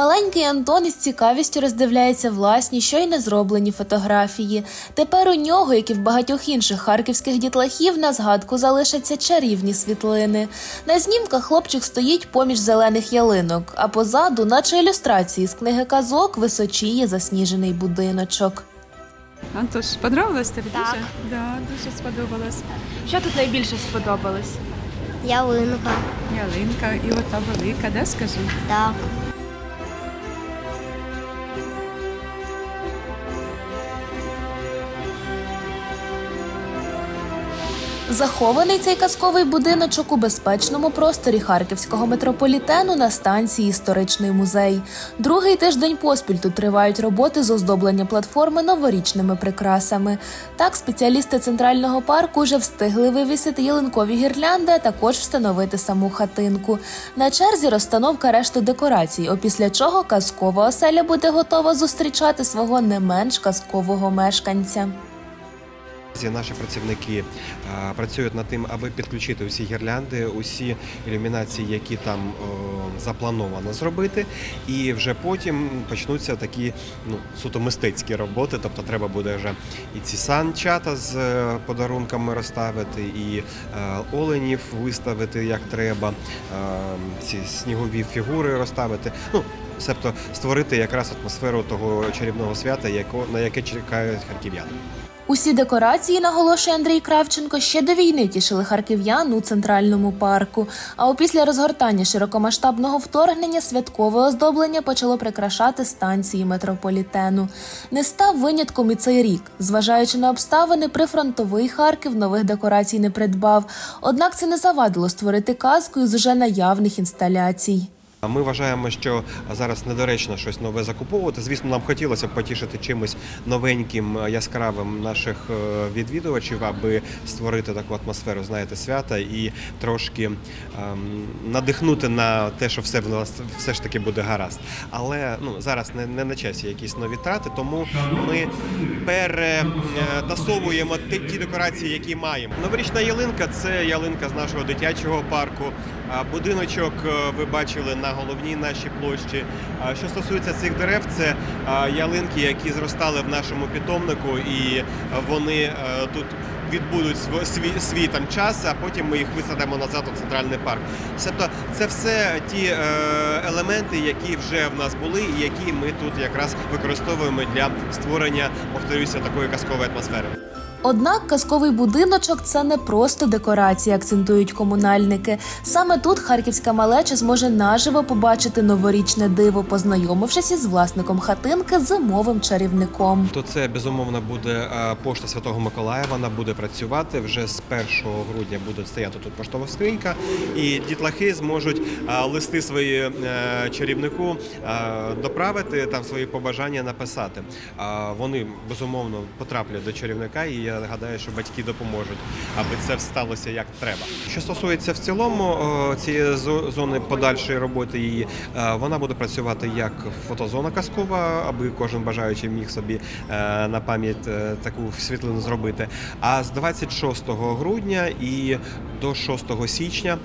Маленький Антон із цікавістю роздивляється власні щойно зроблені фотографії. Тепер у нього, як і в багатьох інших харківських дітлахів, на згадку залишаться чарівні світлини. На знімках хлопчик стоїть поміж зелених ялинок, а позаду, наче ілюстрації з книги казок, височіє засніжений будиночок. Антош, подобалось тобі Так. дуже? Да, дуже сподобалось. Що тут найбільше сподобалось? Ялинка. Ялинка і ота велика, да, скажи? Так. Захований цей казковий будиночок у безпечному просторі харківського метрополітену на станції Історичний музей. Другий тиждень поспіль тут тривають роботи з оздоблення платформи новорічними прикрасами. Так, спеціалісти центрального парку вже встигли вивісити ялинкові гірлянди, а також встановити саму хатинку. На черзі розстановка решти декорацій, опісля чого казкова оселя буде готова зустрічати свого не менш казкового мешканця. Ці Наші працівники працюють над тим, аби підключити усі гірлянди, усі ілюмінації, які там заплановано зробити. І вже потім почнуться такі ну, суто мистецькі роботи. Тобто треба буде вже і ці санчата з е, подарунками розставити, і е, оленів виставити як треба, е, ці снігові фігури розставити. Ну, Себто створити якраз атмосферу того чарівного свята, яко- на яке чекають харків'яни. Усі декорації, наголошує Андрій Кравченко, ще до війни тішили харків'ян у центральному парку. А опісля розгортання широкомасштабного вторгнення святкове оздоблення почало прикрашати станції метрополітену. Не став винятком і цей рік. Зважаючи на обставини, прифронтовий Харків нових декорацій не придбав. Однак це не завадило створити казку із уже наявних інсталяцій. Ми вважаємо, що зараз недоречно щось нове закуповувати. Звісно, нам хотілося б потішити чимось новеньким, яскравим наших е, відвідувачів, аби створити таку атмосферу, знаєте, свята і трошки ем, надихнути на те, що все в нас все ж таки буде гаразд. Але ну зараз не, не на часі якісь нові трати, тому ми перетасовуємо ті декорації, які маємо. Новорічна ялинка це ялинка з нашого дитячого парку. Будиночок е, ви бачили на головній нашій площі. Що стосується цих дерев, це ялинки, які зростали в нашому питомнику, і е, вони е, тут відбудуть св- свій, свій там час, а потім ми їх висадимо назад у центральний парк. Тобто це все ті елементи, які вже в нас були, і які ми тут якраз використовуємо для створення, повторюся, такої казкової атмосфери. Однак казковий будиночок це не просто декорація, акцентують комунальники. Саме тут харківська малеча зможе наживо побачити новорічне диво, познайомившись із власником хатинки зимовим чарівником. То це безумовно буде е, пошта Святого Миколая. Вона буде працювати вже з 1 грудня. Буде стояти тут поштова скринька, і дітлахи зможуть е, листи свої е, чарівнику доправити там свої побажання написати. Вони безумовно потраплять до чарівника, і я гадаю, що батьки допоможуть, аби це сталося як треба. Що стосується в цілому е, цієї зо- зони подальшої роботи, її е, вона буде працювати як фотозона казкова, аби кожен бажаючий міг собі е, на пам'ять таку світлину зробити. А з 26 грудня і до 6 січня,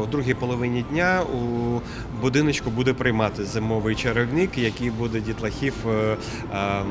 в другій половині дня, у будиночку буде приймати зимовий чарівник, який буде дітлахів ем,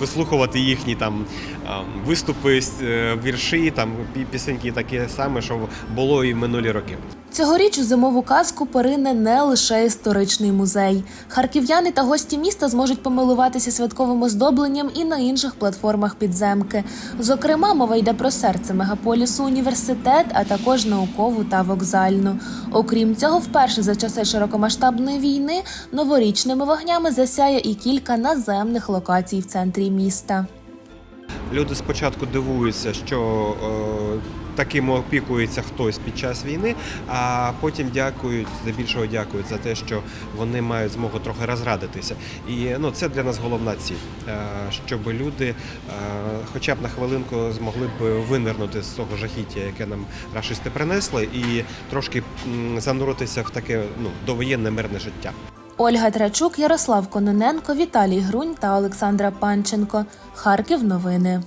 вислухувати їхні там ем, виступи, е, вірші, там пісеньки таке саме, що було і в минулі роки. Цьогоріч у зимову казку порине не лише історичний музей. Харків'яни та гості міста зможуть помилуватися святковим оздобленням і на інших платформах підземки. Зокрема, мова йде про серце мегаполісу університет, а також наукову та вокзальну. Окрім цього, вперше за часи широкомасштабної війни новорічними вогнями засяє і кілька наземних локацій в центрі міста. Люди спочатку дивуються, що е, таким опікується хтось під час війни, а потім дякують, здебільшого дякують за те, що вони мають змогу трохи розрадитися. І ну, це для нас головна ціль, е, щоб люди, е, хоча б на хвилинку, змогли б винирнути з того жахіття, яке нам рашисти принесли, і трошки зануритися в таке ну, довоєнне мирне життя. Ольга Трачук, Ярослав Кононенко, Віталій Грунь та Олександра Панченко. Харків новини.